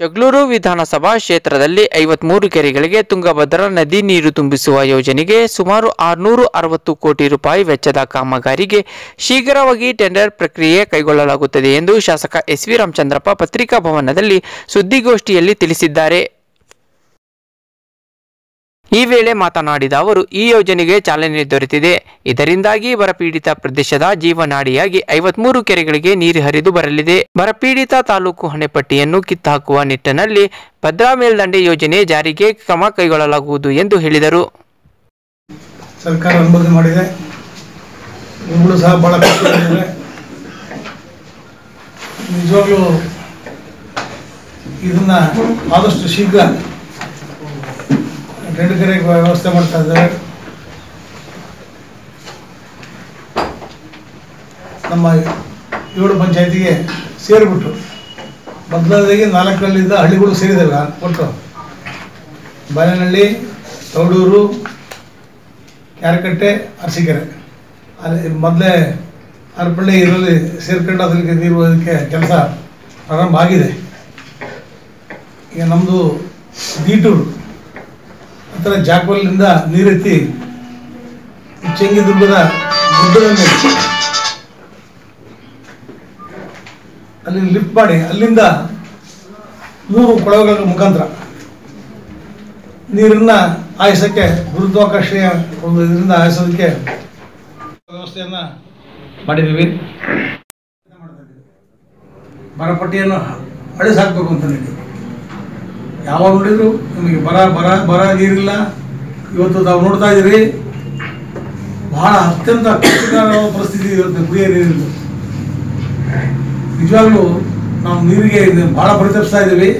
ಜಗಳೂರು ವಿಧಾನಸಭಾ ಕ್ಷೇತ್ರದಲ್ಲಿ ಐವತ್ಮೂರು ಕೆರೆಗಳಿಗೆ ತುಂಗಭದ್ರಾ ನದಿ ನೀರು ತುಂಬಿಸುವ ಯೋಜನೆಗೆ ಸುಮಾರು ಆರುನೂರು ಅರವತ್ತು ಕೋಟಿ ರೂಪಾಯಿ ವೆಚ್ಚದ ಕಾಮಗಾರಿಗೆ ಶೀಘ್ರವಾಗಿ ಟೆಂಡರ್ ಪ್ರಕ್ರಿಯೆ ಕೈಗೊಳ್ಳಲಾಗುತ್ತದೆ ಎಂದು ಶಾಸಕ ಎಸ್ ವಿ ರಾಮಚಂದ್ರಪ್ಪ ಪತ್ರಿಕಾ ಭವನದಲ್ಲಿ ಸುದ್ದಿಗೋಷ್ಠಿಯಲ್ಲಿ ತಿಳಿಸಿದ್ದಾರೆ. ಈ ವೇಳೆ ಮಾತನಾಡಿದ ಅವರು, ಈ ಯೋಜನೆಗೆ ಚಾಲನೆ ದೊರೆತಿದೆ. ಇದರಿಂದಾಗಿ ಬರಪೀಡಿತ ಪ್ರದೇಶದ ಜೀವನಾಡಿಯಾಗಿ ಐವತ್ಮೂರು ಕೆರೆಗಳಿಗೆ ನೀರು ಹರಿದು ಬರಲಿದೆ. ಬರಪೀಡಿತ ತಾಲೂಕು ಹಣೆಪಟ್ಟಿಯನ್ನು ಕಿತ್ತಾಕುವ ನಿಟ್ಟಿನಲ್ಲಿ ಭದ್ರಾ ಮೇಲ್ದಂಡೆ ಯೋಜನೆ ಜಾರಿಗೆ ಕ್ರಮ ಕೈಗೊಳ್ಳಲಾಗುವುದು ಎಂದು ಹೇಳಿದರು. ಸರ್ಕಾರ ಮಾಡಿದೆ. ಸಹ ನಿಜವಾಗ್ಲೂ ಇದನ್ನ ಆದಷ್ಟು ಶೀಘ್ರ ಟೆಂಡರ್ಗೆ ವ್ಯವಸ್ಥೆ ಮಾಡ್ತಾ ಇದ್ದಾರೆ. ನಮ್ಮ ಏಳು ಪಂಚಾಯತಿಗೆ ಸೇರಿಬಿಟ್ಟು ಮೊದಲನೇದಾಗಿ ನಾಲ್ಕರಲ್ಲಿದ್ದ ಹಳ್ಳಿಗಳು ಸೇರಿದಲ್ಲ ಒಟ್ಟು. ಬಾಲೆನಹಳ್ಳಿ ತೌಡೂರು, ಕ್ಯಾರಕಟ್ಟೆ, ಅರಸೀಕೆರೆ. ಅಲ್ಲಿ ಮೊದಲೇ ಅರ್ಪಳ್ಳಿ ಇದರಲ್ಲಿ ಸೇರ್ಕೊಂಡು ಅದಕ್ಕೆ ನೀರು ಅದಕ್ಕೆ ಕೆಲಸ ಪ್ರಾರಂಭ ಆಗಿದೆ. ಈಗ ನಮ್ಮದು ದೀಟೂರು ಹತ್ರ ಜಾಕ್ವಲ್ನಿಂದ ನೀರೆತ್ತಿ ಚೆಂಗಿದುರ್ಗದ ಗುಡ್ಡದ ಮೇಲೆ ಅಲ್ಲಿ ಲಿಫ್ಟ್ ಮಾಡಿ, ಅಲ್ಲಿಂದ ಮೂರು ಕೊಳವೆಗಳ ಮುಖಾಂತರ ನೀರನ್ನ ಆಯಿಸೋಕ್ಕೆ ಗುರುತ್ವಾಕರ್ಷಣೆಯ ಒಂದು ಇದರಿಂದ ಆಯಿಸೋದಕ್ಕೆ ವ್ಯವಸ್ಥೆಯನ್ನ ಮಾಡಿದ್ದೀವಿ ಬರಪಟ್ಟಿಯನ್ನು ಅಳಿಸಾಕ್ಬೇಕು ಅಂತ ಹೇಳಿ. ಯಾವಾಗ ನೋಡಿದ್ರು? ನಿಮಗೆ ಬರ ಬರ ಬರ ನೀರಿಲ್ಲ ಇವತ್ತು ತಾವು ನೋಡ್ತಾ ಇದ್ದೀರಿ. ಬಹಳ ಅತ್ಯಂತ ಕಷ್ಟಕರವಾದ ಪರಿಸ್ಥಿತಿ ಇವತ್ತು ಕುಡಿಯೋ ನೀರಿದ್ದು. ನಿಜವಾಗ್ಲೂ ನಾವು ನೀರಿಗೆ ಬಹಳ ಪರಿತಪಿಸ್ತಾ ಇದ್ದೀವಿ.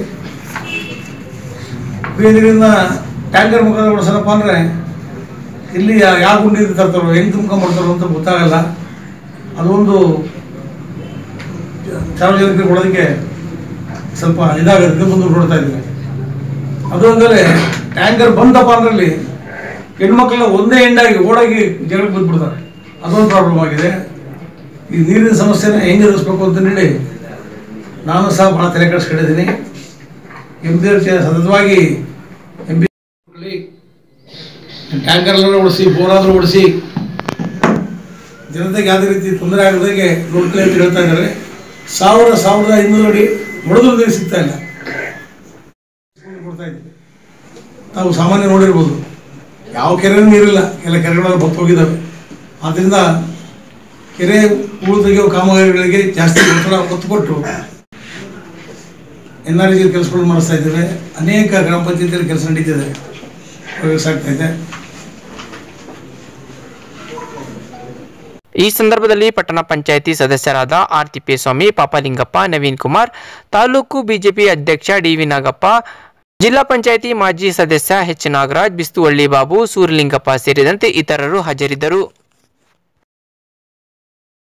ಕುಡಿಯೋ ನೀರಿಂದ ಟ್ಯಾಂಕರ್ ಮುಖಾಂತರ ಬಳಸೋಣಪ್ಪ ಅಂದರೆ ಇಲ್ಲಿ ಯಾವ ಗುಂಡಿ ತರ್ತಾರೋ, ಹೆಂಗೆ ಮಾಡ್ತಾರೋ ಅಂತ ಗೊತ್ತಾಗಲ್ಲ. ಅದೊಂದು ಸಾರ್ವಜನಿಕರಿಗೆ ಕೊಡೋದಕ್ಕೆ ಸ್ವಲ್ಪ ಇದಾಗುತ್ತೆ ಮುಂದೆ ನೋಡ್ತಾ ಇದ್ದೀವಿ. ಅದು ಅಲ್ಲದೆ ಟ್ಯಾಂಕರ್ ಬಂದಪ್ಪ ಅಂದ್ರಲ್ಲಿ ಹೆಣ್ಮಕ್ಳೆಲ್ಲ ಒಂದೇ ಹೆಂಡಾಗಿ ಓಡಾಗಿ ಜಗಳಕ್ಕೆ ಬಂದ್ಬಿಡ್ತಾರೆ ಅದೊಂದು ಪ್ರಾಬ್ಲಮ್ ಆಗಿದೆ. ಈ ನೀರಿನ ಸಮಸ್ಯೆನ ಹೆಂಗೆ ಎದುರಿಸ್ಬೇಕು ಅಂತ ಹೇಳಿ ನಾನು ಸಹ ಭಾಳ ತಲೆ ಕೆಡಿಸ್ಕೊಂಡಿದ್ದೀನಿ. ಎಂ ಆರ್ ಸತತವಾಗಿ ಎಂ ಬಿ ಟ್ಯಾಂಕರ್ಲೆಲ್ಲ ಓಡಿಸಿ ಬೋರಾದರೂ ಓಡಿಸಿ ಜನತೆಗೆ ಯಾವುದೇ ರೀತಿ ತೊಂದರೆ ಆಗದಾಗೆ ನೋಡ್ಕೊಳ್ಳಿ ಅಂತ ಹೇಳ್ತಾ ಇದ್ದಾರೆ. ಸಾವಿರ, ಸಾವಿರದ ಐನೂರು ಅಡಿ ಹೊಡೆದ್ರು ಸಿಗ್ತಾ ಇಲ್ಲ. ಕೊಡ್ತಾ ಇದ್ದೀವಿ ತಾವು ಸಾಮಾನ್ಯ ನೋಡಿರ್ಬೋದು. ಯಾವ ಕೆರೆನೂ ನೀರಿಲ್ಲ. ಎಲ್ಲ ಕೆರೆಗಳೆಲ್ಲ ಬತ್ತು ಹೋಗಿದ್ದಾವೆ ಆದ್ದರಿಂದ ಕೆರೆ ಹೂಳು ತೆಗೆಯುವ ಕಾಮಗಾರಿಗಳಿಗೆ ಜಾಸ್ತಿ ಒತ್ತಡ ಒತ್ತು ಕೊಟ್ಟು ಎನ್ ಆರ್ ಜಿ ಕೆಲಸಗಳು ಮಾಡಿಸ್ತಾ ಇದ್ದೇವೆ. ಅನೇಕ ಗ್ರಾಮ ಪಂಚಾಯತಿಯಲ್ಲಿ ಕೆಲಸ ನಡೀತಿದೆ. ಇದೆ ಈ ಸಂದರ್ಭದಲ್ಲಿ ಪಟ್ಟಣ ಪಂಚಾಯಿತಿ ಸದಸ್ಯರಾದ ಆರ್ ತಿಪ್ಪೇಸ್ವಾಮಿ ಪಾಪಲಿಂಗಪ್ಪ, ನವೀನ್ ಕುಮಾರ್, ತಾಲೂಕು ಬಿಜೆಪಿ ಅಧ್ಯಕ್ಷ ಡಿ ವಿ ನಾಗಪ್ಪ ಜಿಲ್ಲಾ ಪಂಚಾಯಿತಿ ಮಾಜಿ ಸದಸ್ಯ ಎಚ್ ನಾಗರಾಜ್ ಬಿಸ್ತುವಳ್ಳಿ ಬಾಬು ಸೂರ್ಯಲಿಂಗಪ್ಪ ಸೇರಿದಂತೆ ಇತರರು ಹಾಜರಿದ್ದರು.